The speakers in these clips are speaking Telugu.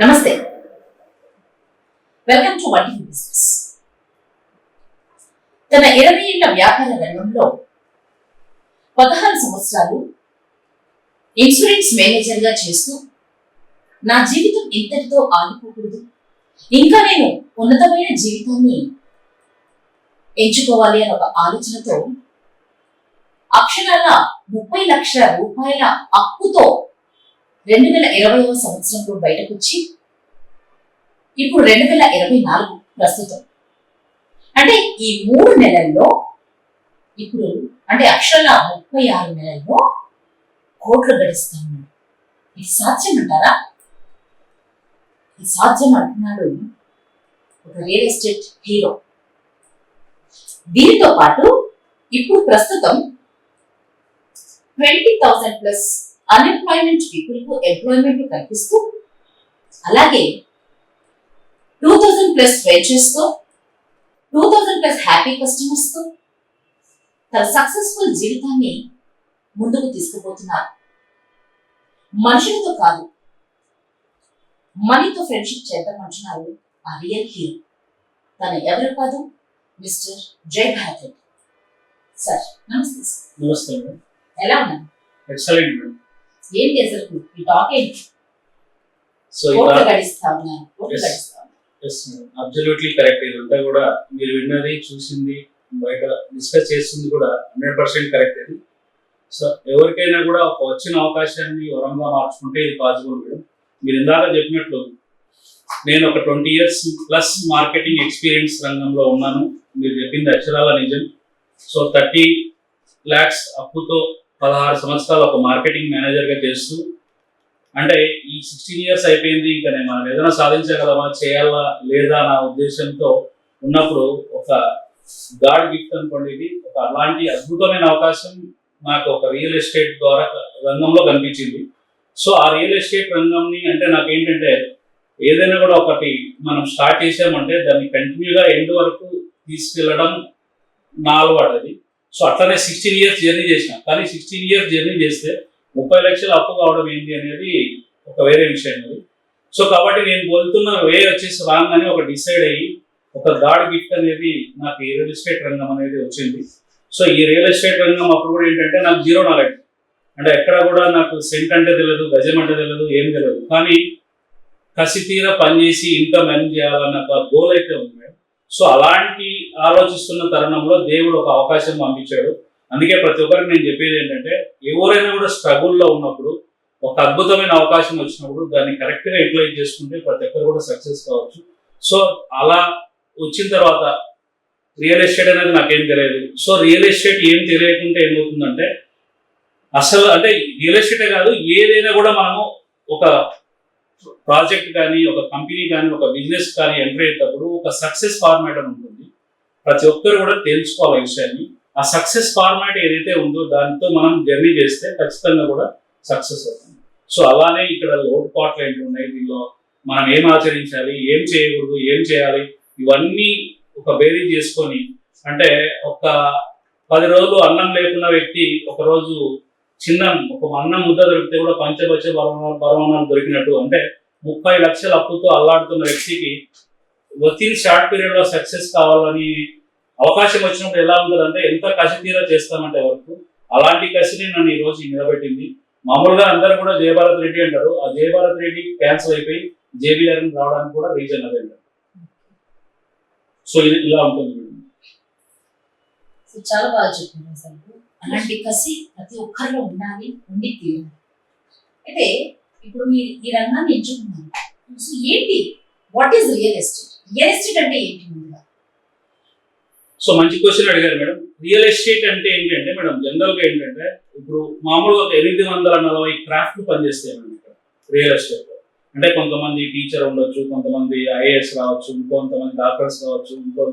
నమస్తే. వెల్కమ్ టు వంటి బిజినెస్ తన ఇరవై ఏళ్ళ వ్యాపార రంగంలో పదహారు సంవత్సరాలు ఇన్సూరెన్స్ మేనేజర్గా చేస్తూ నా జీవితం ఇంతటితో ఆగిపోకూడదు. ఇంకా నేను ఉన్నతమైన జీవితాన్ని ఎంచుకోవాలి అనే ఒక ఆలోచనతో అక్షరాల ముప్పై లక్షల రూపాయల అప్పుతో రెండు వేల ఇరవైవ సంవత్సరంలో బయటకొచ్చి ఇప్పుడు రెండు వేల ఇరవై నాలుగు ప్రస్తుతం. అంటే ఈ మూడు నెలల్లో ఇప్పుడు అంటే అక్షరాల ముప్పై ఆరు నెలల్లో కోట్లు గడిస్తాను ఇది సాధ్యం అంటారా ఇది సాధ్యం అంటున్నాడు ఒక రియల్ ఎస్టేట్ హీరో. దీనితో పాటు ఇప్పుడు ప్రస్తుతం ట్వంటీ థౌసండ్ ప్లస్ అన్ఎంప్లాయ్మెంట్ పీపుల్కు ఎంప్లాయ్మెంట్ కల్పిస్తూ అలాగే టూ థౌజండ్ ప్లస్ వెంచర్స్తో టూ థౌజండ్ ప్లస్ హ్యాపీ కస్టమర్స్తో తన సక్సెస్ఫుల్ జీవితాన్ని ముందుకు తీసుకుపోతున్నారు. మనుషులతో కాదు మనీతో ఫ్రెండ్షిప్ చేద్దామంటున్నారు ఆ రియల్ హీరో తన ఎవరు కాదు? మిస్టర్ జై భారత్ సార్ నమస్తే సార్. నమస్తే ఎలా ఉన్నారు? Excellent madam. ఏంటి అసలు ఈ టాక్ ఏంటి సో కోట్లు గడిస్తా ఉన్నారు. కోట్లు. గడిస్తా అబ్జల్యూట్లీ కరెక్ట్ ఇదంతా కూడా మీరు విన్నది చూసింది బయట డిస్కస్ చేస్తుంది కూడా హండ్రెడ్ పర్సెంట్ కరెక్ట్ ఇది సో ఎవరికైనా కూడా ఒక వచ్చిన అవకాశాన్ని వరంగా మార్చుకుంటే ఇది పాసిబుల్ మేడం. మీరు ఇందాక చెప్పినట్లు నేను ఒక twenty years plus marketing experience రంగంలో ఉన్నాను. మీరు చెప్పింది అక్షరాల నిజం. సో థర్టీ ల్యాక్స్ అప్పుతో పదహారు సంవత్సరాలు ఒక మార్కెటింగ్ మేనేజర్గా చేస్తూ అంటే ఈ సిక్స్టీన్ ఇయర్స్ అయిపోయింది ఇంకా నేను మనం ఏదైనా సాధించగలమా చేయాలా లేదా నా ఉద్దేశంతో ఉన్నప్పుడు ఒక గాడ్ గిఫ్ట్ అనుకోండి ఇది ఒక అలాంటి అద్భుతమైన అవకాశం నాకు ఒక రియల్ ఎస్టేట్ ద్వారా రంగంలో కనిపించింది. సో ఆ రియల్ ఎస్టేట్ రంగంని అంటే నాకు ఏంటంటే ఏదైనా కూడా ఒకటి మనం స్టార్ట్ చేసామంటే దాన్ని కంటిన్యూగా ఎండ్ వరకు తీసుకెళ్ళడం నా అలవాటు అది. సో అట్లనే సిక్స్టీన్ ఇయర్స్ జర్నీ చేసిన. కానీ సిక్స్టీన్ ఇయర్స్ జర్నీ చేస్తే ముప్పై లక్షలు అప్పు కావడం ఏంటి అనేది ఒక వేరే విషయం అది సో కాబట్టి నేను వెళ్తున్న వే వచ్చేసి రాంగ్ అని ఒక డిసైడ్ అయ్యి ఒక గాడ్ గిఫ్ట్ అనేది నాకు ఈ రియల్ ఎస్టేట్ రంగం అనేది వచ్చింది. సో ఈ రియల్ ఎస్టేట్ రంగం అప్పుడు కూడా ఏంటంటే నాకు జీరో నాలెడ్జ్ అంటే ఎక్కడ కూడా నాకు సెంట్ అంటే తెలియదు గజం అంటే తెలియదు ఏం తెలియదు. కానీ కసి తీర పనిచేసి ఇన్కమ్ ఎర్న్ చేయాలన్న ఒక గోల్ అయితే ఉంది. సో అలాంటి ఆలోచిస్తున్న తరుణంలో దేవుడు ఒక అవకాశం పంపించాడు. అందుకే ప్రతి ఒక్కరికి నేను చెప్పేది ఏంటంటే ఎవరైనా కూడా స్ట్రగుల్లో ఉన్నప్పుడు ఒక అద్భుతమైన అవకాశం వచ్చినప్పుడు దాన్ని కరెక్ట్గా యూటిలైజ్ చేసుకుంటే ప్రతి ఒక్కరు కూడా సక్సెస్ కావచ్చు. సో అలా వచ్చిన తర్వాత రియల్ ఎస్టేట్ అనేది నాకేం తెలియదు. సో రియల్ ఎస్టేట్ ఏం తెలియకుంటే ఏమవుతుందంటే అసలు అంటే రియల్ ఎస్టేటే కాదు ఏదైనా కూడా మనము ఒక ప్రాజెక్ట్ కానీ ఒక కంపెనీ కానీ ఒక బిజినెస్ కానీ ఎంటర్ అయ్యేటప్పుడు ఒక సక్సెస్ ఫార్మాట్ అని ఉంటుంది. ప్రతి ఒక్కరు కూడా తెలుసుకోవాలి విషయాన్ని. ఆ సక్సెస్ ఫార్మాట్ ఏదైతే ఉందో దాంతో మనం జర్నీ చేస్తే ఖచ్చితంగా కూడా సక్సెస్ అవుతుంది సో అలానే ఇక్కడ లోటుపాట్లు ఏంటి ఉన్నాయి? దీనిలో మనం ఏం ఆచరించాలి? ఏం చేయకూడదు? ఏం చేయాలి? ఇవన్నీ ఒక బేరీ చేసుకొని అంటే ఒక పది రోజులు అన్నం లేకున్న వ్యక్తి ఒకరోజు చిన్న ఒక అన్నం ముద్ద దొరికితే కూడా పంచపచ్చ పరమాణాలు దొరికినట్టు. అంటే ముప్పై లక్షల అప్పుతో అల్లాడుతున్న వ్యక్తికి వితిన్ షార్ట్ పీరియడ్లో సక్సెస్ కావాలని అవకాశం వచ్చినప్పుడు ఎలా ఉంటుందంటే ఎంత కసితీరా చేస్తామంటే వరకు అలాంటి కసిని నన్ను ఈ రోజు నిలబెట్టింది. మామూలుగా అందరూ కూడా జయభారత్ రెడ్డి అంటారు. ఆ జయభారత్ రెడ్డి క్యాన్సిల్ అయిపోయి జేబీఆర్ రావడానికి కూడా రీజన్ అదే అంటారు. సో ఇది ఇలా ఉంటుంది చాలా బాగా చెప్పారు అలాంటి కసి ప్రతి ఒక్కరిలో ఉండాలి ఉండి తీరాలి. అయితే ఇప్పుడు మీరు ఈ రంగాన్ని ఎంచుకున్నారు సో ఏంటి? What is real estate real estate అంటే ఏంటి ముందుగా? సో మంచి క్వశ్చన్ అడిగారు మేడం. రియల్ ఎస్టేట్ అంటే ఏంటంటే మేడం జనరల్గా ఏంటంటే ఇప్పుడు మామూలుగా ఒక ఎనిమిది వందల నలభై క్రాఫ్ట్లు పనిచేస్తాయి మేడం ఇక్కడ రియల్ ఎస్టేట్ అంటే కొంతమంది టీచర్ ఉండొచ్చు కొంతమంది ఐఏఎస్ రావచ్చు ఇంకొంతమంది డాక్టర్స్ కావచ్చు ఇంకో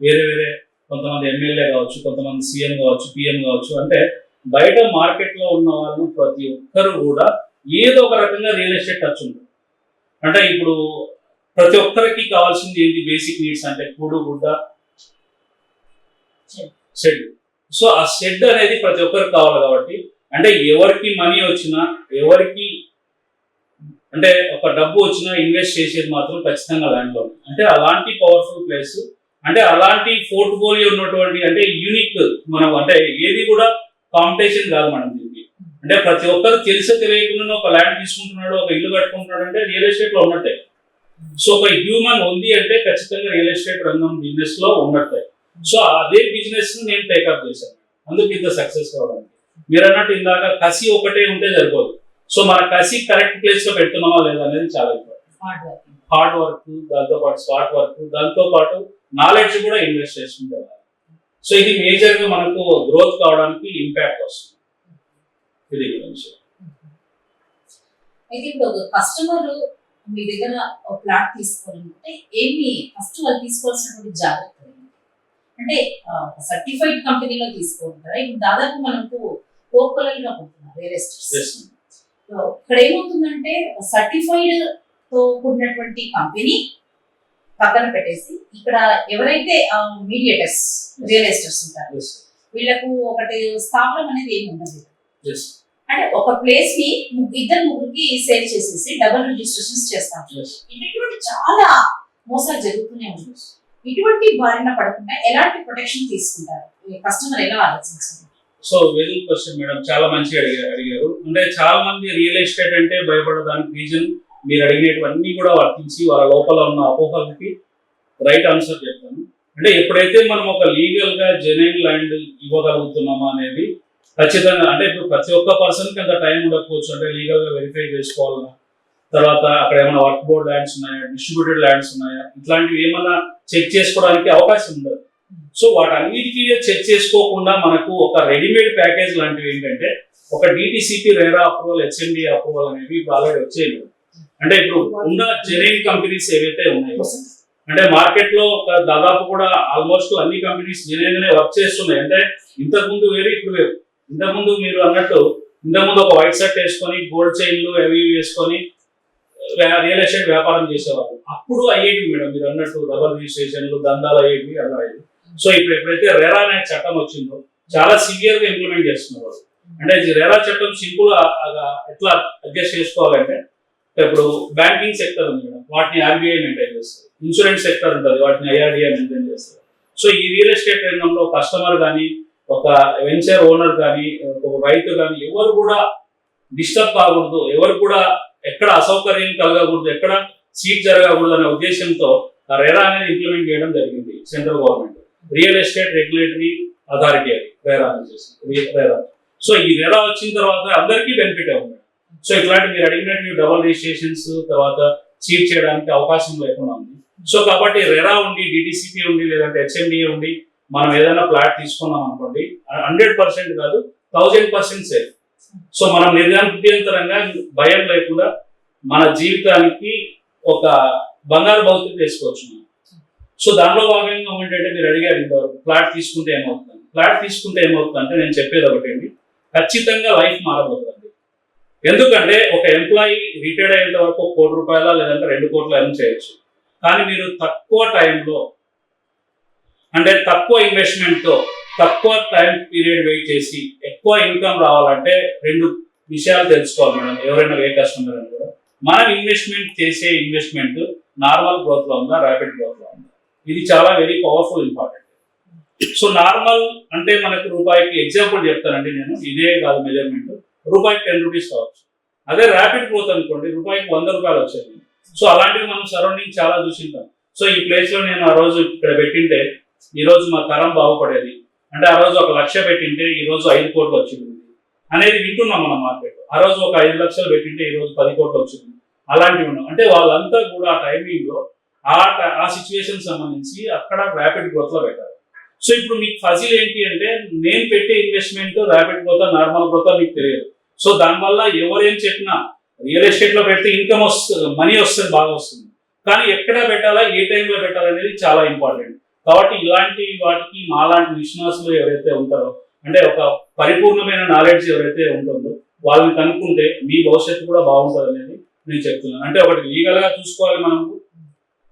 వేరే వేరే కొంతమంది ఎమ్మెల్యే కావచ్చు కొంతమంది సీఎం కావచ్చు పిఎం కావచ్చు. అంటే బయట మార్కెట్లో ఉన్న వాళ్ళు ప్రతి ఒక్కరు కూడా ఏదో ఒక రకంగా రియల్ ఎస్టేట్ టచ్ ఉంది. అంటే ఇప్పుడు ప్రతి ఒక్కరికి కావాల్సింది ఏంటి? బేసిక్ నీడ్స్ అంటే కూడు గుడ్డ షెడ్ సో ఆ షెడ్ అనేది ప్రతి ఒక్కరికి కావాలి కాబట్టి అంటే ఎవరికి మనీ వచ్చినా ఎవరికి అంటే ఒక డబ్బు వచ్చినా ఇన్వెస్ట్ చేసేది మాత్రం ఖచ్చితంగా ల్యాండ్లో అంటే అలాంటి పవర్ఫుల్ ప్లేస్ అంటే అలాంటి పోర్ట్ఫోలియో ఉన్నటువంటి అంటే యూనిక్ మనం అంటే ఏది కూడా కాంపిటీషన్ కాదు మనం. అంటే ప్రతి ఒక్కరు తెలిసే తెలియకుండా ఒక ల్యాండ్ తీసుకుంటున్నాడు ఒక ఇల్లు కట్టుకుంటున్నాడు అంటే రియల్ ఎస్టేట్లో ఉన్నట్టే. సో ఒక హ్యూమన్ ఉంది అంటే ఖచ్చితంగా రియల్ ఎస్టేట్ రంగం బిజినెస్లో ఉన్నట్టే. సో అదే బిజినెస్ని నేను టేకప్ చేశాను. అందుకు ఇంత సక్సెస్ కావడానికి. మీరు అన్నట్టు ఇందాక కసి ఒకటే ఉంటే సరిపోదు. సో మన కసి కరెక్ట్ ప్లేస్లో పెడుతున్నామా లేదా అనేది చాలా ఇంపార్టెంట్ హార్డ్ వర్క్ దాంతో పాటు స్మార్ట్ వర్క్ దాంతో పాటు నాలెడ్జ్ కూడా ఇన్వెస్ట్ చేసుకుంటే సో ఇది మేజర్గా మనకు గ్రోత్ కావడానికి ఇంపాక్ట్ వస్తుంది. గురించి అయితే ఇప్పుడు కస్టమర్ మీ దగ్గర ఒక ప్లాట్ తీసుకోవాలంటే ఏమి ఫస్ట్ వాళ్ళు తీసుకోవాల్సినటువంటి జాగ్రత్తలు? అంటే సర్టిఫైడ్ కంపెనీలో తీసుకుంటారా ఇప్పుడు దాదాపు మనకు కోకొలలుగా ఉంటున్నారు రియల్ ఎస్టేట్స్ ఇక్కడ ఏమవుతుందంటే సర్టిఫైడ్తో కూడినటువంటి కంపెనీ పక్కన పెట్టేసి ఇక్కడ ఎవరైతే మీడియేటర్స్ రియల్ ఎస్టేట్స్ ఉంటారు వీళ్ళకు ఒకటి స్థావరం అనేది ఏమి ఉండదు. అంటే ఒక ప్లేస్ని ఇద్దరు ముగ్గురికి సేల్ చేసేసి డబుల్ రిజిస్ట్రేషన్స్ చేస్తాం. ఇటువంటి చాలా మోసాలు జరుగుతూనే ఉంటాయి ఇటువంటి బారిన పడకుండా ఎలాంటి ప్రొటెక్షన్ తీసుకుంటారు? కస్టమర్ ఎలా ఆలోచించారు? సో వెరీ క్వశ్చన్ మేడం చాలా మంచిగా అడిగారు అడిగారు. అంటే చాలా మంది రియల్ ఎస్టేట్ అంటే భయపడడానికి రీజన్ మీరు అడిగినటువన్నీ కూడా వర్తించి వాళ్ళ లోపల ఉన్న అపోహలకి రైట్ ఆన్సర్ చెప్తాను. అంటే ఎప్పుడైతే మనం ఒక లీగల్గా జెన్యున్ ల్యాండ్ ఇవ్వగలుగుతున్నామా అనేది ఖచ్చితంగా. అంటే ఇప్పుడు ప్రతి ఒక్క పర్సన్కి అంత టైం ఉండకపోవచ్చు. అంటే లీగల్గా వెరిఫై చేసుకోవాలన్నా. తర్వాత అక్కడ ఏమైనా వర్క్ బోర్డ్ ల్యాండ్స్ ఉన్నాయా? డిస్ట్రిబ్యూటెడ్ ల్యాండ్స్ ఉన్నాయా? ఇట్లాంటివి ఏమైనా చెక్ చేసుకోవడానికి అవకాశం ఉండదు. సో వాటన్నిటికీ చెక్ చేసుకోకుండా మనకు ఒక రెడీమేడ్ ప్యాకేజ్ లాంటివి ఏంటంటే ఒక DTCP RERA approval HMD approval అనేవి ఇప్పుడు ఆల్రెడీ వచ్చేవి. అంటే ఇప్పుడు ఉన్న జెన్యున్ కంపెనీస్ ఏవైతే ఉన్నాయో అంటే మార్కెట్లో దాదాపు కూడా ఆల్మోస్ట్ అన్ని కంపెనీస్ జెన్యున్ గానే వర్క్ చేస్తున్నాయి. అంటే ఇంతకు ముందు వేరు ఇప్పుడు వేరు. ఇంతకుముందు మీరు అన్నట్టు ఇంతకుముందు ఒక వైట్ షర్ట్ వేసుకొని గోల్డ్ చైన్లు అవి వేసుకొని రియల్ ఎస్టేట్ వ్యాపారం చేసేవాళ్ళు. అప్పుడు అయ్యేవి మేడం మీరు అన్నట్టు రబర్ రిజిస్ట్రేషన్లు దందాలు అయ్యేవి అలా అయ్యేవి సో ఇప్పుడు ఎప్పుడైతే రెరా అనే చట్టం వచ్చిందో చాలా సివియర్గా ఇంప్లిమెంట్ చేస్తున్నారు. అంటే ఈ రెరా చట్టం సింపుల్ ఎట్లా అడ్జస్ట్ చేసుకోవాలంటే ఇప్పుడు బ్యాంకింగ్ సెక్టర్ ఉంది మేడం. వాటిని ఆర్బీఐ మెయింటైన్ చేస్తారు. ఇన్సూరెన్స్ సెక్టర్ ఉంటుంది వాటిని ఐఆర్డీఐ మెయింటైన్ చేస్తారు. సో ఈ రియల్ ఎస్టేట్ రంగంలో కస్టమర్ కానీ ఒక వెంచర్ ఓనర్ కానీ ఒక రైతు కానీ ఎవరు కూడా డిస్టర్బ్ కాకూడదు. ఎవరు కూడా ఎక్కడ అసౌకర్యం కలగకూడదు ఎక్కడ సీట్ జరగకూడదు అనే ఉద్దేశంతో ఆ రెరా అనేది ఇంప్లిమెంట్ చేయడం జరిగింది central government real estate regulatory authority అది రెరా వచ్చేసి రెరా సో ఈ రెరా వచ్చిన తర్వాత అందరికీ బెనిఫిట్ అవుతుంది సో ఇట్లాంటి మీరు అడిగినట్టు డబల్ రిజిస్ట్రేషన్స్ తర్వాత సీట్ చేయడానికి అవకాశం లేకుండా ఉంది. సో కాబట్టి రెరా ఉండి డిటిసిపి ఉండి లేదంటే హెచ్ఎండిఏ ఉండి మనం ఏదైనా ప్లాట్ తీసుకున్నాం అనుకోండి హండ్రెడ్ పర్సెంట్ కాదు థౌజండ్ పర్సెంట్ సేఫ్. సో మనం నిర్గంతరంగా భయం లేకుండా మన జీవితానికి ఒక బంగారు భౌతిక వేసుకోవచ్చు మనం. సో దానిలో భాగంగా ఏంటంటే మీరు అడిగారు ఇంతవరకు ఫ్లాట్ తీసుకుంటే ఏమవుతుంది? ఫ్లాట్ తీసుకుంటే ఏమవుతుంది అంటే నేను చెప్పేది ఒకటండి ఖచ్చితంగా లైఫ్ మారబోతుంది. ఎందుకంటే ఒక ఎంప్లాయీ రిటైర్డ్ అయ్యేంత వరకు కోటి రూపాయల లేదంటే రెండు కోట్లు ఎర్న్ చేయొచ్చు. కానీ మీరు తక్కువ టైంలో అంటే తక్కువ ఇన్వెస్ట్మెంట్తో తక్కువ టైం పీరియడ్ వెయిట్ చేసి ఎక్కువ ఇన్కమ్ రావాలంటే రెండు విషయాలు తెలుసుకోవాలి మేడం. ఎవరైనా ఏ కస్టమర్ అని కూడా. మనం ఇన్వెస్ట్మెంట్ చేసే ఇన్వెస్ట్మెంట్ నార్మల్ గ్రోత్లో ఉందా ర్యాపిడ్ గ్రోత్లో ఉందా? ఇది చాలా very powerful important so normal అంటే మనకు రూపాయికి ఎగ్జాంపుల్ చెప్తానండి నేను. ఇదే కాదు మెజర్మెంట్ రూపాయికి టెన్ రూపీస్ కావచ్చు. అదే ర్యాపిడ్ గ్రోత్ అనుకోండి రూపాయికి వంద రూపాయలు వచ్చేది. సో అలాంటివి మనం సరౌండింగ్ చాలా చూసింటాం. సో ఈ ప్లేస్లో నేను ఆ రోజు ఇక్కడ పెట్టింటే ఈ రోజు మా తరం బాగుపడేది. అంటే ఆ రోజు ఒక లక్ష పెట్టింటే ఈ రోజు ఐదు కోట్లు వచ్చింది. అనేది వింటున్నాం మన మార్కెట్ ఆ రోజు ఒక ఐదు లక్షలు పెట్టింటే ఈ రోజు పది కోట్లు వచ్చింది. అలాంటివి ఉన్నాం. అంటే వాళ్ళంతా కూడా ఆ టైమింగ్లో ఆ ఆ సిచ్యువేషన్ సంబంధించి అక్కడ ర్యాపిడ్ గ్రోత్లో పెట్టారు. సో ఇప్పుడు మీకు ఫజిల్ ఏంటి అంటే నేను పెట్టే investment rapid growth normal growth మీకు తెలియదు. సో దానివల్ల ఎవరేం చెప్పినా రియల్ ఎస్టేట్లో పెడితే ఇన్కమ్ వస్తుంది మనీ వస్తుంది బాగా వస్తుంది. కానీ ఎక్కడ పెట్టాలా ఏ టైంలో పెట్టాలనేది చాలా ఇంపార్టెంట్ కాబట్టి ఇలాంటి వాటికి మాలాంటి విశ్వాసులు ఎవరైతే ఉంటారో అంటే ఒక పరిపూర్ణమైన నాలెడ్జ్ ఎవరైతే ఉంటుందో వాళ్ళని కనుక్కుంటే మీ భవిష్యత్తు కూడా బాగుంటుంది అనేది నేను చెప్తున్నాను. అంటే ఒకటి లీగల్గా చూసుకోవాలి మనము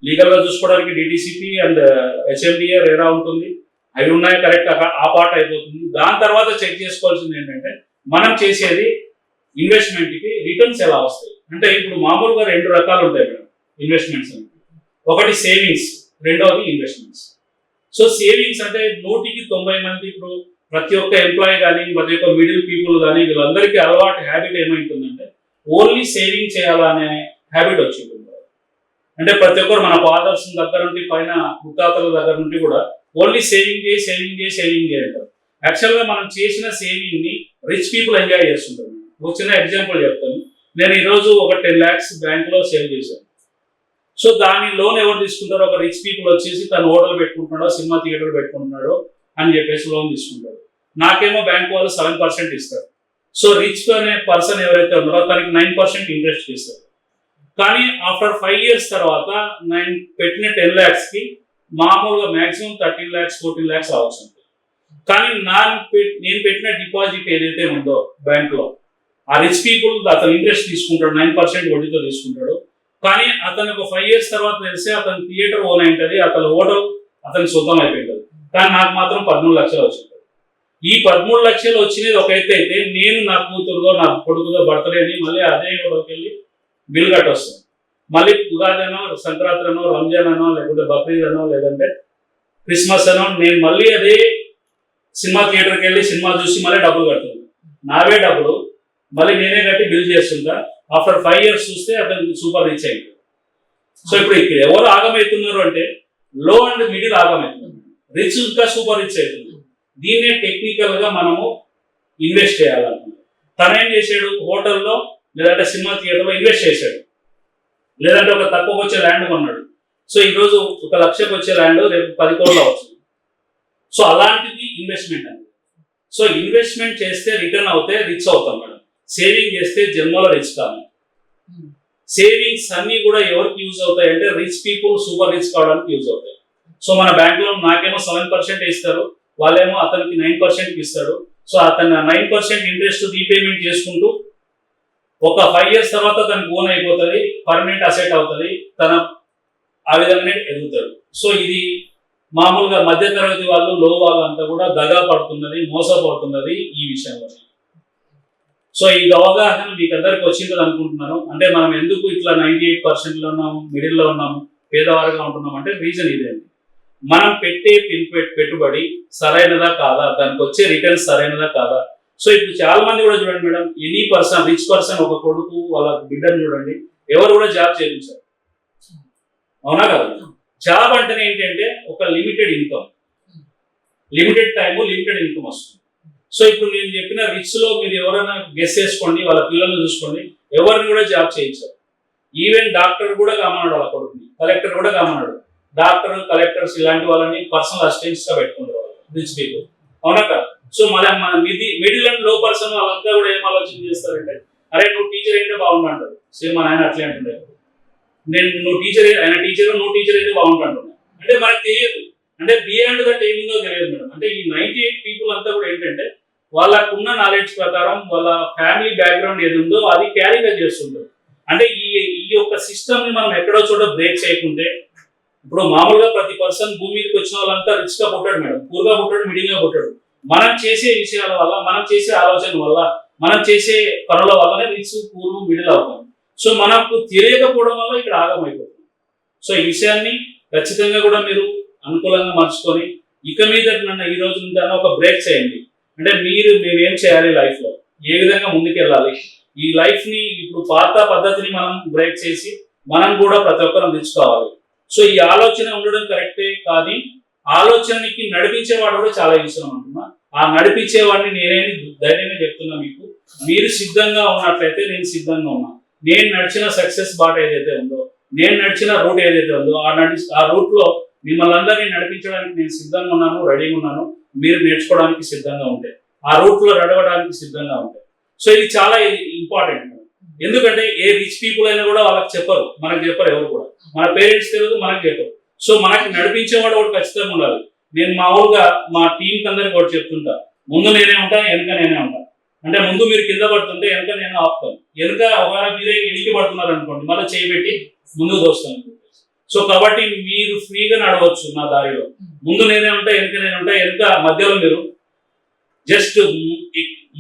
లీగల్గా చూసుకోవడానికి డిటిసిపి అండ్ హెచ్ఎండిఏ రేరా ఉంటుంది. అవి ఉన్నాయి కరెక్ట్ ఆ పార్ట్ అయిపోతుంది. దాని తర్వాత చెక్ చేసుకోవాల్సింది ఏంటంటే మనం చేసేది ఇన్వెస్ట్మెంట్కి రిటర్న్స్ ఎలా వస్తాయి? అంటే ఇప్పుడు మామూలుగా రెండు రకాలు ఉంటాయి మేడం ఇన్వెస్ట్మెంట్స్ ఒకటి సేవింగ్స్ రెండవది ఇన్వెస్ట్మెంట్స్ సో సేవింగ్స్ అంటే నూటికి తొంభై మంది ఇప్పుడు ప్రతి ఒక్క ఎంప్లాయీ కానీ ప్రతి ఒక్క మిడిల్ పీపుల్ కానీ వీళ్ళందరికీ అలవాటు హ్యాబిట్ ఏమైతుందంటే ఓన్లీ సేవింగ్ చేయాలనే హ్యాబిట్ వచ్చింది అంటే ప్రతి ఒక్కరు మన ఫాదర్స్ దగ్గర నుండి పైన ముత్తాతల దగ్గర నుండి కూడా ఓన్లీ సేవింగ్ చేయి సేవింగ్ చేయి సేవింగ్ చేయంటారు యాక్చువల్గా మనం చేసిన సేవింగ్ని రిచ్ పీపుల్ ఎంజాయ్ చేస్తుంటారు. ఒక చిన్న ఎగ్జాంపుల్ చెప్తాను. నేను ఈరోజు ఒక టెన్ ల్యాక్స్ బ్యాంక్లో సేవ్ చేశాను. సో దాని లోన్ ఎవరు తీసుకుంటారో ఒక రిచ్ పీపుల్ వచ్చేసి తను హోటల్ పెట్టుకుంటున్నాడో సినిమా థియేటర్ పెట్టుకుంటున్నాడో అని చెప్పేసి లోన్ తీసుకుంటాడు నాకేమో బ్యాంక్ వాళ్ళు సెవెన్ పర్సెంట్ ఇస్తారు. సో రిచ్ అనే పర్సన్ ఎవరైతే ఉన్నారో తనకి నైన్ పర్సెంట్ ఇంట్రెస్ట్ ఇస్తారు కానీ ఆఫ్టర్ ఫైవ్ ఇయర్స్ తర్వాత నైన్ పెట్టిన టెన్ ల్యాక్స్కి మామూలుగా maximum thirteen lakhs fourteen lakhs అవసరం కానీ నా నేను పెట్టిన డిపాజిట్ ఏదైతే ఉందో బ్యాంక్లో ఆ రిచ్ పీపుల్ అతను ఇంట్రెస్ట్ తీసుకుంటాడు నైన్ పర్సెంట్ వడ్డీతో తీసుకుంటాడు. కానీ అతను ఒక ఫైవ్ ఇయర్స్ తర్వాత తెలిస్తే అతను థియేటర్ ఓన్ అయింటది అతని హోటల్ అతని సొంతం అయిపోయింది కానీ నాకు మాత్రం పదమూడు లక్షలు వచ్చింది. ఈ పదమూడు లక్షలు వచ్చినది ఒక ఎత్తు అయితే నేను నా కూతురుదో నా కొడుకుదో బర్త్డే అని మళ్ళీ అదే హోటల్కి వెళ్ళి బిల్ కట్టొస్తాను మళ్ళీ ఉగాది అనో సంక్రాంతి అనో రంజాన్ అనో లేకుంటే బక్రీద్ అనో లేదంటే క్రిస్మస్ అనో నేను మళ్ళీ అదే సినిమా థియేటర్కి వెళ్ళి సినిమా చూసి మళ్ళీ డబ్బులు కడుతున్నాను నావే డబ్బులు. మళ్ళీ నేనే కట్టి బిల్ చేస్తుంటా. ఆఫ్టర్ ఫైవ్ ఇయర్స్ చూస్తే అతను సూపర్ రిచ్ అయింది సో ఇప్పుడు ఇక్కడ ఎవరు ఆగమవుతున్నారు అంటే లో అండ్ మిడిల్ ఆగమవుతుంది రిచ్ ఇంకా సూపర్ రిచ్ అవుతుంది దీన్నే టెక్నికల్గా మనము ఇన్వెస్ట్ చేయాలనుకుంటున్నాం. తన ఏం చేశాడు? హోటల్లో లేదంటే సినిమా థియేటర్లో ఇన్వెస్ట్ చేశాడు. లేదంటే ఒక తక్కువకి వచ్చే ల్యాండ్ కొన్నాడు. సో ఈ రోజు ఒక లక్షకు వచ్చే ల్యాండ్ రేపు పది కోట్లు అవుతుంది సో అలాంటిది ఇన్వెస్ట్మెంట్ అండి. సో ఇన్వెస్ట్మెంట్ చేస్తే రిటర్న్ అవుతే రిచ్ అవుతాం సేవింగ్ చేస్తే జన్మలో రిచ్ కాదు. సేవింగ్స్ అన్ని కూడా ఎవరికి యూజ్ అవుతాయి అంటే రిచ్ పీపుల్ సూపర్ రిచ్ కావడానికి యూజ్ అవుతాయి. సో మన బ్యాంక్లో నాకేమో సెవెన్ పర్సెంట్ ఇస్తారు వాళ్ళేమో అతనికి నైన్ పర్సెంట్ ఇస్తాడు సో అతను నైన్ పర్సెంట్ ఇంట్రెస్ట్ రీపేమెంట్ చేసుకుంటూ ఒక ఫైవ్ ఇయర్స్ తర్వాత తనకు ఓన్ అయిపోతుంది పర్మనెంట్ అసెట్ అవుతుంది తన ఆ విధంగానే ఎదుగుతాడు. సో ఇది మామూలుగా మధ్య తరగతి వాళ్ళు లో వాళ్ళు అంతా కూడా దగా పడుతున్నది మోసపోతున్నది ఈ విషయంలో సో ఈ అవగాహన మీకు అందరికి వచ్చిందని అనుకుంటున్నాను. అంటే మనం ఎందుకు ఇట్లా నైన్టీ ఎయిట్ పర్సెంట్లో ఉన్నాము మిడిల్లో ఉన్నాము పేదవారుగా ఉంటున్నాం అంటే రీజన్ ఇదే అండి. మనం పెట్టే పిన్ పెట్టుబడి సరైనదా కాదా? దానికి వచ్చే రిటర్న్స్ సరైనదా కాదా? సో ఇప్పుడు చాలా మంది కూడా చూడండి madam any person rich person ఒక కొడుకు వాళ్ళ బిడ్డను చూడండి ఎవరు కూడా జాబ్ చేయించారు అవునా కదా? జాబ్ అంటేనే ఏంటంటే ఒక limited income limited time limited income వస్తుంది. సో ఇప్పుడు నేను చెప్పిన రిచ్లో మీరు ఎవరైనా గెస్ చేసుకోండి వాళ్ళ పిల్లల్ని చూసుకోండి ఎవరిని కూడా జాబ్ చేయించారు. ఈవెన్ డాక్టర్ కూడా కామన్నాడు వాళ్ళ కొడుకుని కలెక్టర్ కూడా కామన్నాడు. డాక్టర్ కలెక్టర్స్ ఇలాంటి వాళ్ళని పర్సనల్ అసిస్టెంట్స్గా పెట్టుకుంటారు రిచ్ పీపుల్ అవునా కదా? సో మన మన మిది మిడిల్ అండ్లో పర్సన్ వాళ్ళంతా కూడా ఏం ఆలోచన చేస్తారంటే అరే నువ్వు టీచర్ అయితే బాగుంటాడు సేమ్ మన ఆయన అట్లే అంటుండే. నేను నువ్వు టీచర్ ఆయన టీచర్ నువ్వు టీచర్ అయితే బాగుంటాడు. అంటే మనకు తెలియదు. అంటే బియాండ్ దట్ ఏముందో తెలియదు మేడం. అంటే ఈ నైన్టీ ఎయిట్ పీపుల్ అంతా కూడా ఏంటంటే వాళ్ళకున్న నాలెడ్జ్ ప్రకారం వాళ్ళ ఫ్యామిలీ బ్యాక్గ్రౌండ్ ఏది ఉందో అది క్యారీగా చేస్తుంటారు. అంటే ఈ ఈ యొక్క సిస్టమ్ని మనం ఎక్కడో చోట బ్రేక్ చేయకుంటే ఇప్పుడు మామూలుగా ప్రతి పర్సన్ భూమి మీదకి వచ్చిన వాళ్ళంతా రిచ్గా పుట్టాడు మేడం. పూర్గా పుట్టాడు మిడిల్గా పుట్టాడు. మనం చేసే విషయాల వల్ల మనం చేసే ఆలోచన వల్ల మనం చేసే పనుల వల్లనే రిచ్ పూర్వ మిడిల్ అవుతాం. సో మనకు తెలియకపోవడం వల్ల ఇక్కడ ఆగమైపోతుంది సో ఈ విషయాన్ని ఖచ్చితంగా కూడా మీరు అనుకూలంగా మార్చుకొని ఇక మీద నన్ను ఈ రోజు నుండి ఒక బ్రేక్ చేయండి. అంటే మీరు మేము ఏం చేయాలి లైఫ్లో ఏ విధంగా ముందుకెళ్ళాలి? ఈ లైఫ్ని ఇప్పుడు పాత పద్ధతిని మనం బ్రేక్ చేసి మనం కూడా ప్రతి ఒక్కరం తెచ్చుకోవాలి. సో ఈ ఆలోచన ఉండడం కరెక్టే కానీ ఆలోచనకి నడిపించేవాడు కూడా చాలా అవసరం అంటున్నా. ఆ నడిపించేవాడిని నేనే ధైర్యంగా చెప్తున్నా మీకు. మీరు సిద్ధంగా ఉన్నట్లయితే నేను సిద్ధంగా ఉన్నా. నేను నడిచిన సక్సెస్ బాట ఏదైతే ఉందో నేను నడిచిన రూట్ ఏదైతే ఉందో ఆ నడి ఆ రూట్లో మిమ్మల్ని అందరినీ నడిపించడానికి నేను సిద్ధంగా ఉన్నాను రెడీగా ఉన్నాను. మీరు నేర్చుకోవడానికి సిద్ధంగా ఉంటాయి. ఆ రూట్లో నడవడానికి సిద్ధంగా ఉంటాయి. సో ఇది చాలా ఇంపార్టెంట్ ఎందుకంటే ఏ రిచ్ పీపుల్ అయినా కూడా వాళ్ళకి చెప్పరు. మనకు చెప్పరు ఎవరు కూడా. మన పేరెంట్స్ తెలియదు మనకు చెప్పరు. సో మనకి నడిపించేవాడు ఒకటి ఖచ్చితంగా ఉండాలి. నేను మామూలుగా మా టీంకి అందరికి ఒకటి చెప్తుంటా. ముందు నేనే ఉంటాను వెనక నేనే ఉంటాను అంటే ముందు మీరు కింద పడుతుంటే వెనక నేను ఆపుతాను. వెనక ఒకవేళ మీరే ఎనికి పడుతున్నారు అనుకోండి మళ్ళీ చేయబెట్టి ముందుకు దోస్తాను. సో కాబట్టి మీరు ఫ్రీగా నడవచ్చు నా దారిలో. ముందు నేనే ఉంటా వెనక నేను ఉంటా వెనక మధ్యలో మీరు. జస్ట్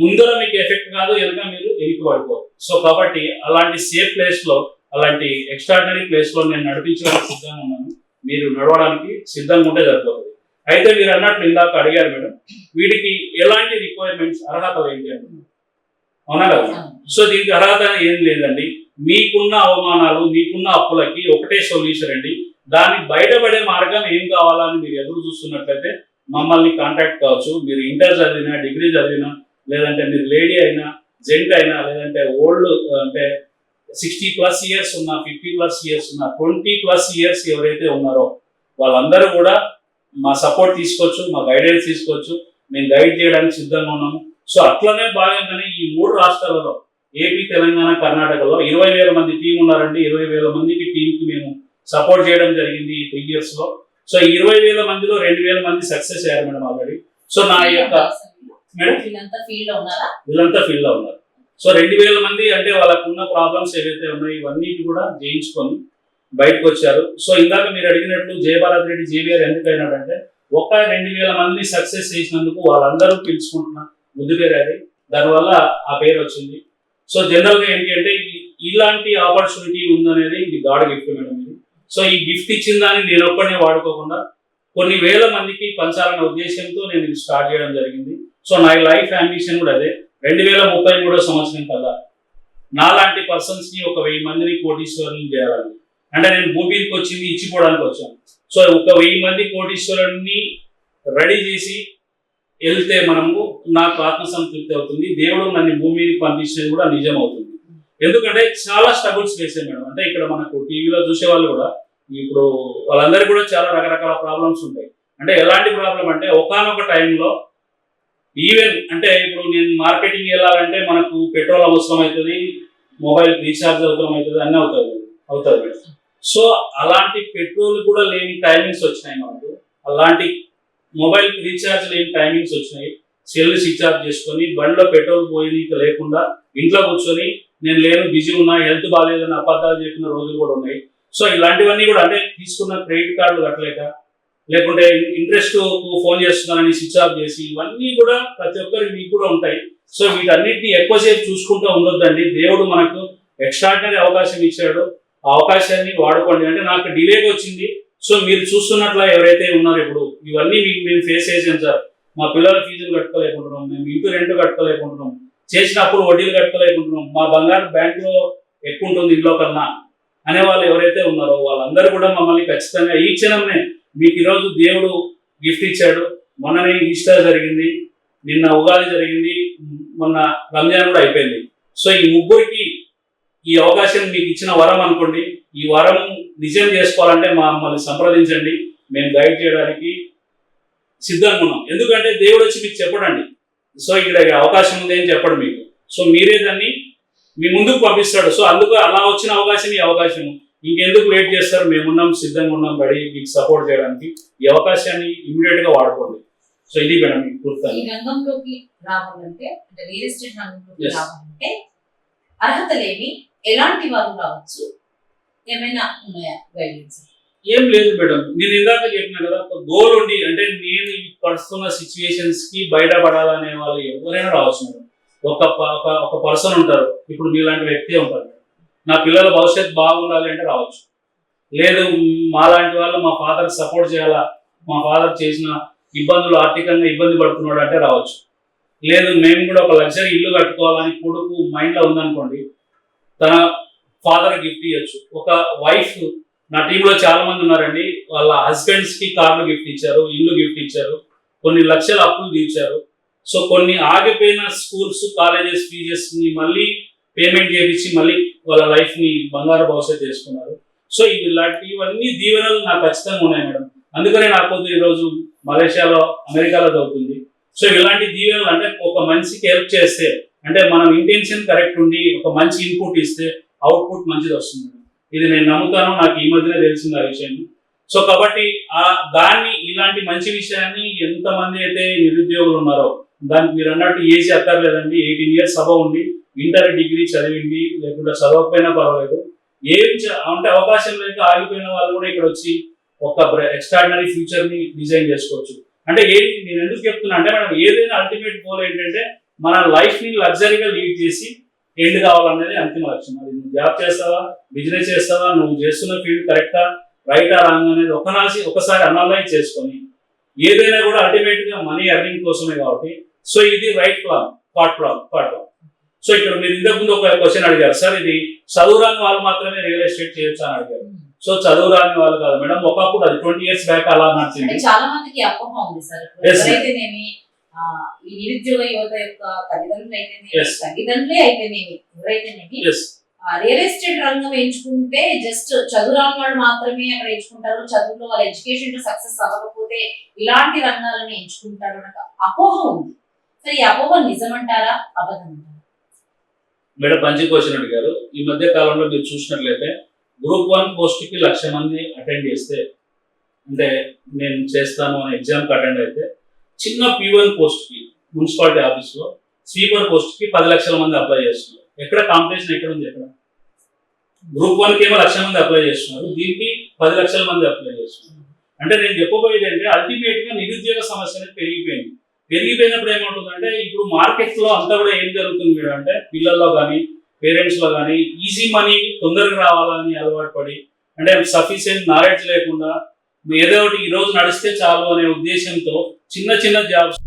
ముందర మీకు ఎఫెక్ట్ కాదు వెనక మీరు ఎనికి పడిపోరు. సో కాబట్టి అలాంటి సేఫ్ ప్లేస్లో అలాంటి ఎక్స్ట్రాడినరీ ప్లేస్లో నేను నడిపించడానికి సిద్ధంగా ఉన్నాను. మీరు నడవడానికి సిద్ధంగా ఉంటే సరిపోతుంది. అయితే మీరు అన్నట్లు ఇందాక అడిగారు మేడం వీటికి ఎలాంటి రిక్వైర్మెంట్స్ అర్హతలు ఏంటి అంటున్నారు? అవునా కదా? సో దీనికి అర్హత ఏం లేదండి. మీకున్న అవమానాలు మీకున్న అప్పులకి ఒకటే సొల్యూషన్ అండి. దాన్ని బయటపడే మార్గం ఏం కావాలని మీరు ఎదురు చూస్తున్నట్లయితే మమ్మల్ని కాంటాక్ట్ కావచ్చు. మీరు ఇంటర్ చదివినా డిగ్రీ చదివినా లేదంటే మీరు లేడీ అయినా జెంట్ అయినా లేదంటే ఓల్డ్ అంటే సిక్స్టీ ప్లస్ ఇయర్స్ ఉన్న ఫిఫ్టీ ప్లస్ ఇయర్స్ ఉన్న ట్వంటీ ప్లస్ ఇయర్స్ ఎవరైతే ఉన్నారో వాళ్ళందరూ కూడా మా సపోర్ట్ తీసుకోవచ్చు మా గైడెన్స్ తీసుకోవచ్చు. మేము గైడ్ చేయడానికి సిద్ధంగా ఉన్నాము. సో అట్లనే భాగంగానే ఈ మూడు రాష్ట్రాలలో ఏపీ తెలంగాణ కర్ణాటకలో ఇరవై వేల మంది టీం ఉన్నారండి ఇరవై వేల మందికి టీంకి మేము సపోర్ట్ చేయడం జరిగింది ఈ త్రీ ఇయర్స్లో. సో ఇరవై వేల మందిలో రెండు వేల మంది సక్సెస్ అయ్యారు మేడం ఆల్రెడీ సో నా యొక్క మేడం? వీళ్ళంతా ఫీల్డ్లో ఉన్నారా? సో రెండు వేల మంది అంటే వాళ్ళకు ఉన్న ప్రాబ్లమ్స్ ఏవైతే ఉన్నాయో ఇవన్నీ కూడా జయించుకొని బయటకు వచ్చారు. సో ఇందాక మీరు అడిగినట్లు జయభారత్ రెడ్డి జేవిఆర్ ఎందుకు అయినాడంటే ఒక రెండు వేల మంది సక్సెస్ చేసినందుకు వాళ్ళందరూ పిలుచుకుంటున్న ముద్దు పేరు అది. దానివల్ల ఆ పేరు వచ్చింది. సో జనరల్గా ఏంటి అంటే ఇలాంటి ఆపర్చునిటీ ఉందనేది ఇది గాడ్ గిఫ్ట్ మేడం ఇది. సో ఈ గిఫ్ట్ ఇచ్చిన దాన్ని నేను ఒక్కనే వాడుకోకుండా కొన్ని వేల మందికి పంచాలనే ఉద్దేశంతో నేను ఇది స్టార్ట్ చేయడం జరిగింది. సో నా లైఫ్ అంబిషన్ కూడా అదే. రెండు వేల ముప్పై మూడో సంవత్సరం కల్లా నాలాంటి పర్సన్స్ని ఒక వెయ్యి మందిని కోటీశ్వరుని చేయాలని అంటే నేను భూమికి వచ్చింది ఇచ్చిపోవడానికి వచ్చాను. సో ఒక వెయ్యి మంది కోటీశ్వరుని రెడీ చేసి వెళ్తే మనము నాకు ఆత్మసంతృప్తి అవుతుంది దేవుడు నన్ను భూమిని మీదకి పంపించేది కూడా నిజం అవుతుంది ఎందుకంటే చాలా స్ట్రగుల్స్ వేసాయి మేడం. అంటే ఇక్కడ మనకు టీవీలో చూసే వాళ్ళు కూడా ఇప్పుడు వాళ్ళందరికీ కూడా చాలా రకరకాల ప్రాబ్లమ్స్ ఉంటాయి. అంటే ఎలాంటి ప్రాబ్లం అంటే ఒకనొక టైంలో ఈవెన్ అంటే ఇప్పుడు నేను మార్కెటింగ్ వెళ్ళాలంటే మనకు పెట్రోల్ అవసరం అవుతుంది మొబైల్ రీఛార్జ్ అవసరం అవుతుంది అన్నీ అవుతుంది అవుతుంది మేడం. సో అలాంటి పెట్రోల్ కూడా లేని టైమింగ్స్ వచ్చినాయి మనకు. అలాంటి మొబైల్ రీఛార్జ్ లేని టైమింగ్స్ వచ్చినాయి? సెల్ స్విచ్ ఆఫ్ చేసుకొని బండిలో పెట్రోల్ పోయి లేకుండా ఇంట్లో కూర్చొని నేను లేను బిజీ ఉన్నా హెల్త్ బాగాలేదని అబద్ధాలు చెప్పిన రోజులు కూడా ఉన్నాయి. సో ఇలాంటివన్నీ కూడా అంటే తీసుకున్న క్రెడిట్ కార్డులు కట్టలేక లేకుంటే ఇంట్రెస్ట్ ఫోన్ చేస్తున్నానని స్విచ్ ఆఫ్ చేసి ఇవన్నీ కూడా ప్రతి ఒక్కరికి మీకు కూడా ఉంటాయి. సో వీటన్నిటిని ఎక్కువసేపు చూసుకుంటూ ఉండొద్దండి. దేవుడు మనకు ఎక్స్ట్రాడినరీ అవకాశం ఇచ్చాడు. ఆ అవకాశాన్ని వాడుకోండి. అంటే నాకు డిలేగా వచ్చింది. సో మీరు చూస్తున్నట్ల ఎవరైతే ఉన్నారో ఇప్పుడు ఇవన్నీ మీకు మేము ఫేస్ చేసాం సార్. మా పిల్లల ఫీజులు కట్టుకోలేకుంటున్నాం మేము ఇంటి రెంట్ కట్టుకోలేకుంటున్నాం. చేసినప్పుడు వడ్డీలు కట్టుకోలేకుంటున్నాం. మా బంగారం బ్యాంకులో ఎక్కువ ఉంటుంది ఇంట్లో కన్నా అనే వాళ్ళు ఎవరైతే ఉన్నారో వాళ్ళందరూ కూడా మమ్మల్ని ఖచ్చితంగా ఈ క్షణంనే మీకు ఈరోజు దేవుడు గిఫ్ట్ ఇచ్చాడు. మొన్ననే ఈస్టర్ జరిగింది నిన్న ఉగాది జరిగింది మొన్న రంజాన్ కూడా అయిపోయింది. సో ఈ ముగ్గురికి ఈ అవకాశం మీకు ఇచ్చిన వరం అనుకోండి. ఈ వరం నిజం చేసుకోవాలంటే మమ్మల్ని సంప్రదించండి. మేము గైడ్ చేయడానికి సిద్ధంగా ఉన్నాం. ఎందుకంటే దేవుడు వచ్చి మీకు చెప్పడండి. సో ఇక్కడ అవకాశం ఉంది అని చెప్పడు మీకు. సో మీరే దాన్ని మీ ముందుకు పంపిస్తాడు. సో అందుకు అలా వచ్చిన అవకాశం ఈ అవకాశం. ఇంకెందుకు వెయిట్ చేస్తారు? మేమున్నాం సిద్ధంగా ఉన్నాం బడి మీకు సపోర్ట్ చేయడానికి. ఈ అవకాశాన్ని ఇమీడియట్గా వాడుకోండి. సో ఇది మేడం మీకు ఈ పూర్తి రంగంలోకి రావాలంటే అంటే రియల్ ఎస్టేట్ రంగంలోకి Yes. రావాలంటే అర్హతలేమి? ఎలాంటి వారు రావచ్చు? ఏమైనా ఉన్నాయా గైడెన్స్ ఏం లేదు మేడం. నేను ఇందాక చెప్పిన కదా ఒక గోల్ ఉండి అంటే నేను ఈ పడుతున్న సిచ్యువేషన్స్కి బయటపడాలనే వాళ్ళు ఎవరైనా రావచ్చు మేడం. ఒక ప- ఒక పర్సన్ ఉంటారు. ఇప్పుడు మీలాంటి వ్యక్తి ఉంటారు. నా పిల్లల భవిష్యత్తు బాగుండాలి అంటే రావచ్చు. లేదు మాలాంటి వాళ్ళు మా ఫాదర్ సపోర్ట్ చేయాలా? మా ఫాదర్ చేసిన ఇబ్బందులు ఆర్థికంగా ఇబ్బంది పడుతున్నాడు అంటే రావచ్చు. లేదు మేము కూడా ఒక లగ్జరీ ఇల్లు కట్టుకోవాలని కొడుకు మైండ్లో ఉందనుకోండి తన ఫాదర్ గిఫ్ట్ ఇవ్వచ్చు ఒక వైఫ్ నా టీంలో చాలా మంది ఉన్నారండి. వాళ్ళ హస్బెండ్స్కి కార్లు గిఫ్ట్ ఇచ్చారు ఇల్లు గిఫ్ట్ ఇచ్చారు కొన్ని లక్షల అప్పులు తీర్చారు. సో కొన్ని ఆగిపోయిన స్కూల్స్ కాలేజెస్ ఫీజెస్ని మళ్ళీ పేమెంట్ చేయించి మళ్ళీ వాళ్ళ లైఫ్ని బంగారు భవిష్యత్తు చేసుకున్నారు. సో ఇలాంటి ఇవన్నీ దీవెనలు నాకు ఖచ్చితంగా ఉన్నాయి మేడం. అందుకనే నాకు ఈరోజు మలేషియాలో అమెరికాలో చదువుతుంది సో ఇలాంటి దీవెనలు అంటే ఒక మనిషికి హెల్ప్ చేస్తే అంటే మనం ఇంటెన్షన్ కరెక్ట్ ఉండి ఒక మంచి ఇన్పుట్ ఇస్తే అవుట్పుట్ మంచిది వస్తుంది. మేడం. ఇది నేను నమ్ముతాను నాకు ఈ మధ్యనే తెలిసింది ఆ విషయం. సో కాబట్టి ఆ దాన్ని ఇలాంటి మంచి విషయాన్ని ఎంతమంది అయితే నిరుద్యోగులు ఉన్నారో దానికి మీరు అన్నట్టు ఏసీ అక్కర్లేదండి ఎయిటీన్ ఇయర్స్ సభ ఉండి ఇంటర్ డిగ్రీ చదివింది లేకుంటే చదవకపోయినా పర్వాలేదు. ఏం చ- అంటే అవకాశం లేక ఆగిపోయిన వాళ్ళు కూడా ఇక్కడ వచ్చి ఒక ఎక్స్ట్రాడినరీ ఫ్యూచర్ని డిజైన్ చేసుకోవచ్చు. అంటే ఏ నేను ఎందుకు చెప్తున్నా అంటే మనం ఏదైనా అల్టిమేట్ గోల్ ఏంటంటే మన లైఫ్ని లగ్జరీగా లీడ్ చేసి ఎండ్ కావాలనేది అంతిమ లక్ష్యం. జాబ్ చేస్తావా? బిజినెస్ చేస్తావా? నువ్వు చేస్తున్న ఫీల్డ్ కరెక్టా? రైటా? రాంగ్ అనేది ఒక నాసి ఒకసారి అనలైజ్ చేసుకొని ఏదైనా కూడా అల్టిమేట్గా మనీ ఎర్నింగ్ కోసమే కాబట్టి. సో ఇది right plan part plan part plan so ఇక్కడ మీరు ఇంతకు ముందు ఒక క్వశ్చన్ అడిగారు సార్ ఇది చదువురాని వాళ్ళు మాత్రమే రియల్ ఎస్టేట్ చేయొచ్చు? అని అడిగారు. సో చదువురాని వాళ్ళు కాదు. మేడం ఒకప్పుడు అది ట్వంటీ ఇయర్స్ బ్యాక్ అలా నడిచింది. చాలా మందికి అపోహ ఉంది సార్. ఎవరైతేనేమి నిరుద్యోగ యువత యొక్క తల్లిదండ్రులు అయితేనేమి. తల్లిదండ్రులే అయితేనేమి ఎవరైతేనేమి రియల్ ఎస్టేట్ రంగం ఎంచుకుంటే జస్ట్ చదువురాని వాళ్ళు మాత్రమే అక్కడ ఎంచుకుంటారు. చదువులో వాళ్ళ ఎడ్యుకేషన్లో సక్సెస్ అవ్వకపోతే ఇలాంటి రంగాలను ఎంచుకుంటారు అన్న అపోహ ఉంది. సరే ఈ అపోహ నిజమంటారా? అబద్ధం మేడం మంచి క్వశ్చన్ అడిగారు. ఈ మధ్య కాలంలో మీరు చూసినట్లయితే గ్రూప్ వన్ పోస్ట్కి లక్ష మంది అటెండ్ చేస్తే అంటే నేను చేస్తాను అనే ఎగ్జామ్ అటెండ్ అయితే చిన్న పీ వన్ పోస్ట్కి మున్సిపాలిటీ ఆఫీస్లో స్వీపర్ పోస్ట్కి పది లక్షల మంది అప్లై చేస్తున్నారు. ఎక్కడ కాంపిటీషన్ ఎక్కడ ఉంది ఎక్కడ గ్రూప్ వన్కి ఏమో లక్ష మంది అప్లై చేస్తున్నారు. దీనికి పది లక్షల మంది అప్లై చేస్తున్నారు. అంటే నేను చెప్పబోయేది అంటే అల్టిమేట్గా నిరుద్యోగ సమస్య అనేది పెరిగిపోయింది. పెరిగిపోయినప్పుడు ఏమవుతుందంటే ఇప్పుడు మార్కెట్లో అంతా కూడా ఏం జరుగుతుంది మీరు అంటే పిల్లల్లో కానీ పేరెంట్స్లో కానీ ఈజీ మనీ తొందరగా రావాలని అలవాటు పడి అంటే సఫిషియెంట్ నాలెడ్జ్ లేకుండా ఏదో ఒకటి ఈరోజు నడిస్తే చాలు అనే ఉద్దేశంతో చిన్న చిన్న జాబ్స్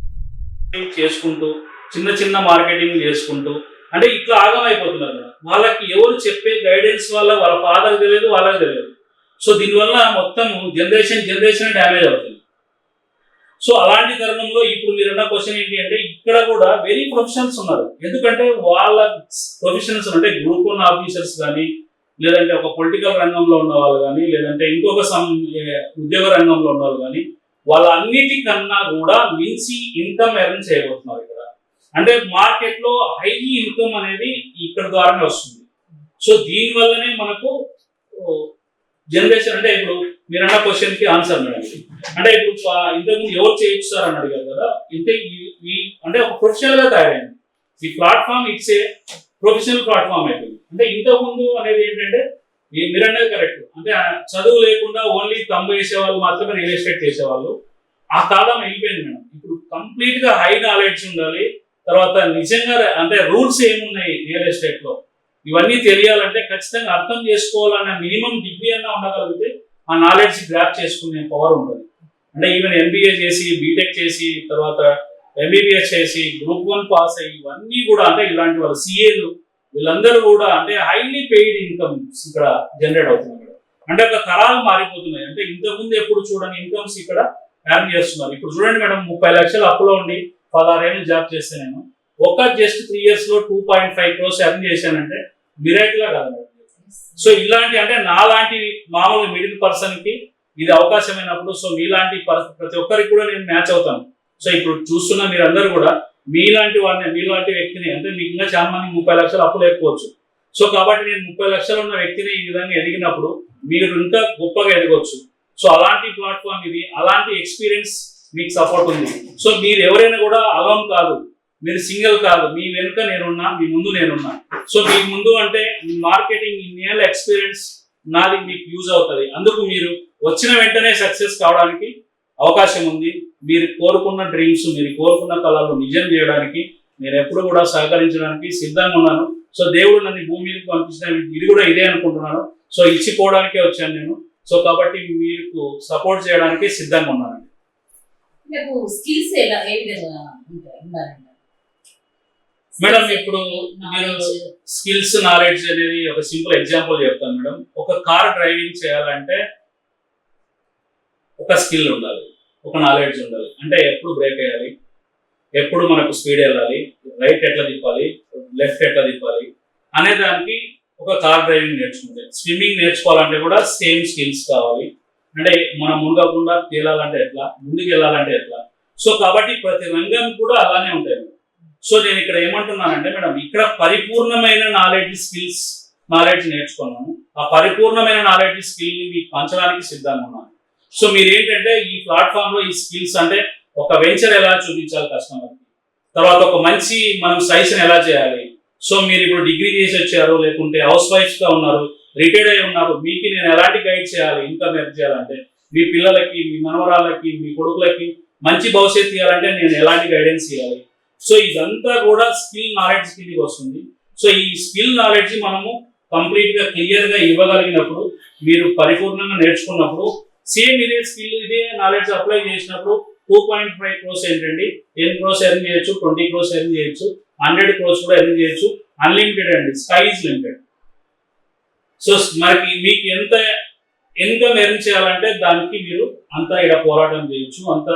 చేసుకుంటూ చిన్న చిన్న మార్కెటింగ్ చేసుకుంటూ అంటే ఇట్లా ఆగమైపోతున్నారు మేడం. వాళ్ళకి ఎవరు చెప్పే గైడెన్స్ వల్ల వాళ్ళ ఫాదర్ తెలియదు వాళ్ళకి తెలియదు. సో దీనివల్ల మొత్తం జనరేషన్ జనరేషన్ డ్యామేజ్ అవుతుంది. సో అలాంటి తరుణంలో ఇప్పుడు మీరున్న క్వశ్చన్ ఏంటి అంటే ఇక్కడ కూడా వెరీ ప్రొఫెషనల్స్ ఉన్నారు. ఎందుకంటే వాళ్ళ ప్రొఫెషనల్స్ అంటే గ్రూప్ ఉన్న ఆఫీసర్స్ కానీ లేదంటే ఒక పొలిటికల్ రంగంలో ఉన్న వాళ్ళు కానీ లేదంటే ఇంకొక సం ఉద్యోగ రంగంలో ఉన్న వాళ్ళు కానీ వాళ్ళ అన్నిటికన్నా కూడా మించి ఇన్కమ్ ఎర్న్ చేయబోతున్నారు ఇక్కడ. అంటే మార్కెట్లో హై ఇన్కమ్ అనేది ఇక్కడ ద్వారానే వస్తుంది. సో దీని వల్లనే మనకు జనరేషన్ అంటే ఇప్పుడు మీరు అన్న క్వశ్చన్కి ఆన్సర్ మేడం అంటే ఇప్పుడు ఇంతకుముందు ఎవరు చేయొచ్చు సార్ అని అడిగారు కదా ఇంతే ఈ- అంటే ఒక ప్రొఫెషనల్గా తయారైంది. ఈ platform it's a professional platform అయిపోయింది అంటే ఇంతకుముందు అనేది ఏంటంటే మీరు అనేది కరెక్ట్ అంటే చదువు లేకుండా ఓన్లీ తమ్ము వేసేవాళ్ళు మాత్రమే రియల్ ఎస్టేట్ చేసేవాళ్ళు. ఆ కాలం వెళ్ళిపోయింది మేడం. ఇప్పుడు కంప్లీట్గా హై నాలెడ్జ్ ఉండాలి. తర్వాత నిజంగా అంటే రూల్స్ ఏమున్నాయి రియల్ ఎస్టేట్లో ఇవన్నీ తెలియాలంటే ఖచ్చితంగా అర్థం చేసుకోవాలన్న మినిమం డిగ్రీ అన్నా ఉండగలిగితే ఆ నాలెడ్జ్ గ్రాప్ చేసుకునే పవర్ ఉంటుంది. అంటే ఈవెన్ ఎంబీఏ చేసి బీటెక్ చేసి తర్వాత ఎంబీబీఎస్ చేసి గ్రూప్ వన్ పాస్ అయ్యి ఇవన్నీ కూడా అంటే ఇలాంటి వాళ్ళు సిఏలు వీళ్ళందరూ కూడా అంటే హైలీ పెయిడ్ ఇన్కమ్స్ ఇక్కడ జనరేట్ అవుతుంది అంటే ఒక తరాలు మారిపోతున్నాయి. అంటే ఇంతకుముందు ఎప్పుడు చూడని ఇన్కమ్స్ ఇక్కడ ఎర్న్ చేస్తున్నారు. ఇప్పుడు చూడండి మేడం ముప్పై లక్షలు అప్పులో ఉండి పదహారేళ్ళు జాబ్ చేస్తే నేను. ఒక జస్ట్ త్రీ ఇయర్స్లో two point five crores earn చేశానంటే మిరాకిలా కాదు సో ఇలాంటి అంటే నాలాంటి మామూలు మిడిల్ పర్సన్కి ఇది అవకాశమైనప్పుడు సో మీలాంటి ప్రతి ఒక్కరికి కూడా నేను మ్యాచ్ అవుతాను. సో ఇప్పుడు చూస్తున్న మీరందరూ కూడా మీలాంటి వాడిని మీలాంటి వ్యక్తిని అంటే మీకు ఇంకా చాలా మంది ముప్పై లక్షలు అప్పు లేకపోవచ్చు. సో కాబట్టి నేను ముప్పై లక్షలు ఉన్న వ్యక్తిని ఈ విధంగా ఎదిగినప్పుడు మీరు ఇంకా గొప్పగా ఎదగవచ్చు సో అలాంటి ప్లాట్ఫామ్ ఇది అలాంటి ఎక్స్పీరియన్స్ మీకు సపోర్ట్ ఉంది. సో మీరు ఎవరైనా కూడా అలం కాదు మీరు సింగిల్ కాదు మీ వెనుక నేనున్నా మీ ముందు నేనున్నా. సో మీ ముందు అంటే మీ మార్కెటింగ్ ఇన్నేళ్ళ ఎక్స్పీరియన్స్ నాది మీకు యూజ్ అవుతుంది. అందుకు మీరు వచ్చిన వెంటనే సక్సెస్ కావడానికి అవకాశం ఉంది. మీరు కోరుకున్న డ్రీమ్స్ మీరు కోరుకున్న కళలు నిజం చేయడానికి నేను ఎప్పుడు కూడా సహకరించడానికి సిద్ధంగా ఉన్నాను. సో దేవుడు నన్ను భూమి మీదకి పంపించిన ఇది కూడా ఇదే అనుకుంటున్నాను. సో ఇచ్చిపోవడానికే వచ్చాను నేను. సో కాబట్టి మీకు సపోర్ట్ చేయడానికి సిద్ధంగా ఉన్నాను. మీకు స్కిల్స్ ఎలా ఏ విధంగా? మేడం, ఇప్పుడు Knowledge. స్కిల్స్ నాలెడ్జ్ అనేది ఒక సింపుల్ ఎగ్జాంపుల్ చెప్తాను మేడం ఒక కార్ డ్రైవింగ్ చేయాలంటే ఒక స్కిల్ ఉండాలి ఒక నాలెడ్జ్ ఉండాలి అంటే ఎప్పుడు బ్రేక్ వేయాలి ఎప్పుడు మనకు స్పీడ్ వెళ్ళాలి రైట్ ఎట్లా తిప్పాలి లెఫ్ట్ ఎట్లా తిప్పాలి అనే దానికి ఒక కార్ డ్రైవింగ్ నేర్చుకుంటే స్విమ్మింగ్ నేర్చుకోవాలంటే కూడా సేమ్ స్కిల్స్ కావాలి అంటే మనం మునగకుండా తేలాలంటే ఎట్లా? ముందుకు వెళ్ళాలంటే ఎట్లా? సో కాబట్టి ప్రతి రంగం కూడా అలానే ఉంటాయి సో నేను ఇక్కడ ఏమంటున్నానంటే మేడం ఇక్కడ పరిపూర్ణమైన నాలెడ్జ్ స్కిల్స్ నాలెడ్జ్ నేర్చుకున్నాను. ఆ పరిపూర్ణమైన నాలెడ్జ్ స్కిల్ని మీకు పంచడానికి సిద్ధంగా ఉన్నాను. సో మీరు ఏంటంటే ఈ ప్లాట్ఫామ్లో ఈ స్కిల్స్ అంటే ఒక వెంచర్ ఎలా చూపించాలి కస్టమర్కి తర్వాత ఒక మంచి మనం సైజ్ ఎలా చేయాలి? సో మీరు ఇప్పుడు డిగ్రీ చేసి వచ్చారు లేకుంటే హౌస్ వైఫ్గా ఉన్నారు రిటైర్డ్ అయి ఉన్నారు మీకు నేను ఎలాంటి గైడ్ చేయాలి ఇన్కమ్ ఎర్న్ చేయాలంటే? మీ పిల్లలకి మీ మనవరాళ్ళకి మీ కొడుకులకి మంచి భవిష్యత్తు ఇవ్వాలంటే నేను ఎలాంటి గైడెన్స్ ఇవ్వాలి? సో ఇదంతా కూడా స్కిల్ నాలెడ్జ్ కిందకి వస్తుంది. సో ఈ స్కిల్ నాలెడ్జ్ మనము కంప్లీట్గా క్లియర్గా ఇవ్వగలిగినప్పుడు మీరు పరిపూర్ణంగా నేర్చుకున్నప్పుడు సేమ్ ఇదే స్కిల్ ఇదే నాలెడ్జ్ అప్లై చేసినప్పుడు టూ పాయింట్ ఫైవ్ క్రోస్ ఏంటండి? టెన్ క్రోస్ ఎర్న్ చేయొచ్చు ట్వంటీ క్రోస్ ఎర్న్ చేయొచ్చు. హండ్రెడ్ క్రోస్ కూడా ఎర్న్ చేయొచ్చు. అన్లిమిటెడ్ అండి. స్కై ఇస్ లిమిటెడ్ సో మనకి మీకు ఎంత ఇన్కమ్ ఎర్న్ చేయాలంటే దానికి మీరు అంత ఇక్కడ పోరాటం చేయొచ్చు. అంత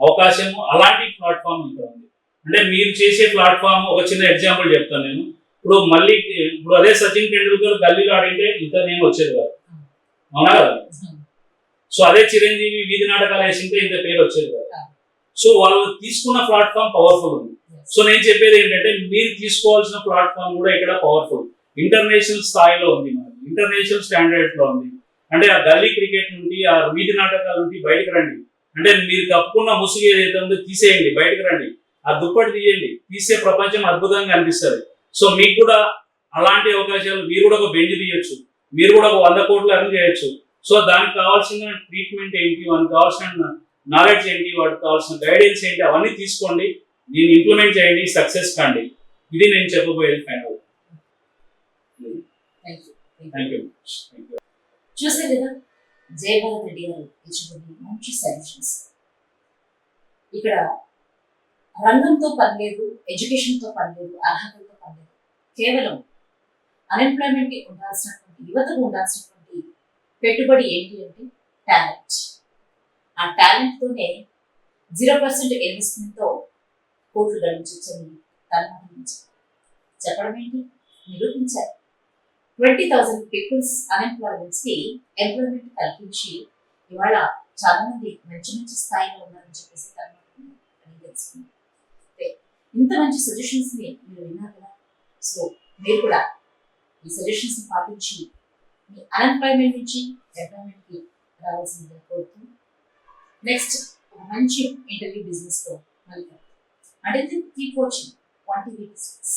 అవకాశము అలాంటి ప్లాట్ఫామ్ ఇక్కడ ఉంది. అంటే మీరు చేసే ప్లాట్ఫామ్ ఒక చిన్న ఎగ్జాంపుల్ చెప్తాను నేను. ఇప్పుడు మళ్ళీ ఇప్పుడు అదే సచిన్ టెండూల్కర్ గల్లీలో ఆడింటే ఇంత నేను వచ్చేది కాదు. అవునా కదా? సో అదే చిరంజీవి వీధి నాటకాలు వేసింటే ఇంత పేరు వచ్చేది కాదు. సో వాళ్ళు తీసుకున్న ప్లాట్ఫామ్ పవర్ఫుల్ ఉంది. సో నేను చెప్పేది ఏంటంటే మీరు తీసుకోవాల్సిన ప్లాట్ఫామ్ కూడా ఇక్కడ పవర్ఫుల్ ఇంటర్నేషనల్ స్థాయిలో ఉంది మనకి ఇంటర్నేషనల్ స్టాండర్డ్లో ఉంది. అంటే ఆ గల్లీ క్రికెట్ నుండి ఆ వీధి నాటకాల నుండి బయటకు రండి. అంటే మీరు కప్పుకున్న ముసుగు ఏదైతే ఉందో తీసేయండి బయటకు రండి. ఆ దుప్పటి తీయండి. తీసే ప్రపంచం అద్భుతంగా అనిపిస్తుంది. సో మీకు కూడా అలాంటి అవకాశాలు మీరు కూడా ఒక బెంజ్ తీయొచ్చు. మీరు కూడా ఒక వంద కోట్లు అర్న్ చేయొచ్చు. సో దానికి కావాల్సిన ట్రీట్మెంట్ ఏంటి? వానికి కావాల్సిన నాలెడ్జ్ ఏంటి? వాటికి కావాల్సిన గైడెన్స్ ఏంటి? అవన్నీ తీసుకోండి. దీన్ని ఇంప్లిమెంట్ చేయండి సక్సెస్ కండి. ఇది నేను చెప్పబోయేది ఫైనల్ థ్యాంక్ యూ చూసారు కదా జయభారత్ రెడ్డి గారు ఇచ్చినటువంటి మంచి సజెషన్స్ ఇక్కడ రంగంతో పని లేదు ఎడ్యుకేషన్తో పని లేదు అర్హతలతో పని లేదు కేవలం అన్ఎంప్లాయ్మెంట్కి ఉండాల్సినటువంటి యువతకు ఉండాల్సినటువంటి పెట్టుబడి ఏంటి అంటే టాలెంట్ ఆ టాలెంట్ తోనే జీరో పర్సెంట్ ఇన్వెస్ట్మెంట్తో కోట్లు గడించవచ్చని తన్మహించారు చెప్పడం ఏంటి నిరూపించారు. ట్వంటీ థౌసండ్ పీపుల్స్ అన్ఎంప్లాయ్మెంట్స్కి ఎంప్లాయ్మెంట్ కల్పించి ఇవాళ చాలా మంది మంచి మంచి స్థాయిలో ఉన్నారని చెప్పేసి తన్మహించారు అని ఇంత మంచి సజెషన్స్ని మీరు విన్నారు కదా. సో మీరు కూడా ఈ సజెషన్స్ని పాటించి మీ అన్ఎంప్లాయ్మెంట్ నుంచి ఎంప్లాయ్మెంట్కి రావాల్సిందిగా కోరుతూ నెక్స్ట్ మంచి ఇంటర్వ్యూ బిజినెస్తో మళ్ళీ అంటే కీప్ వాచింగ్ క్వాంటిటీ బిజినెస్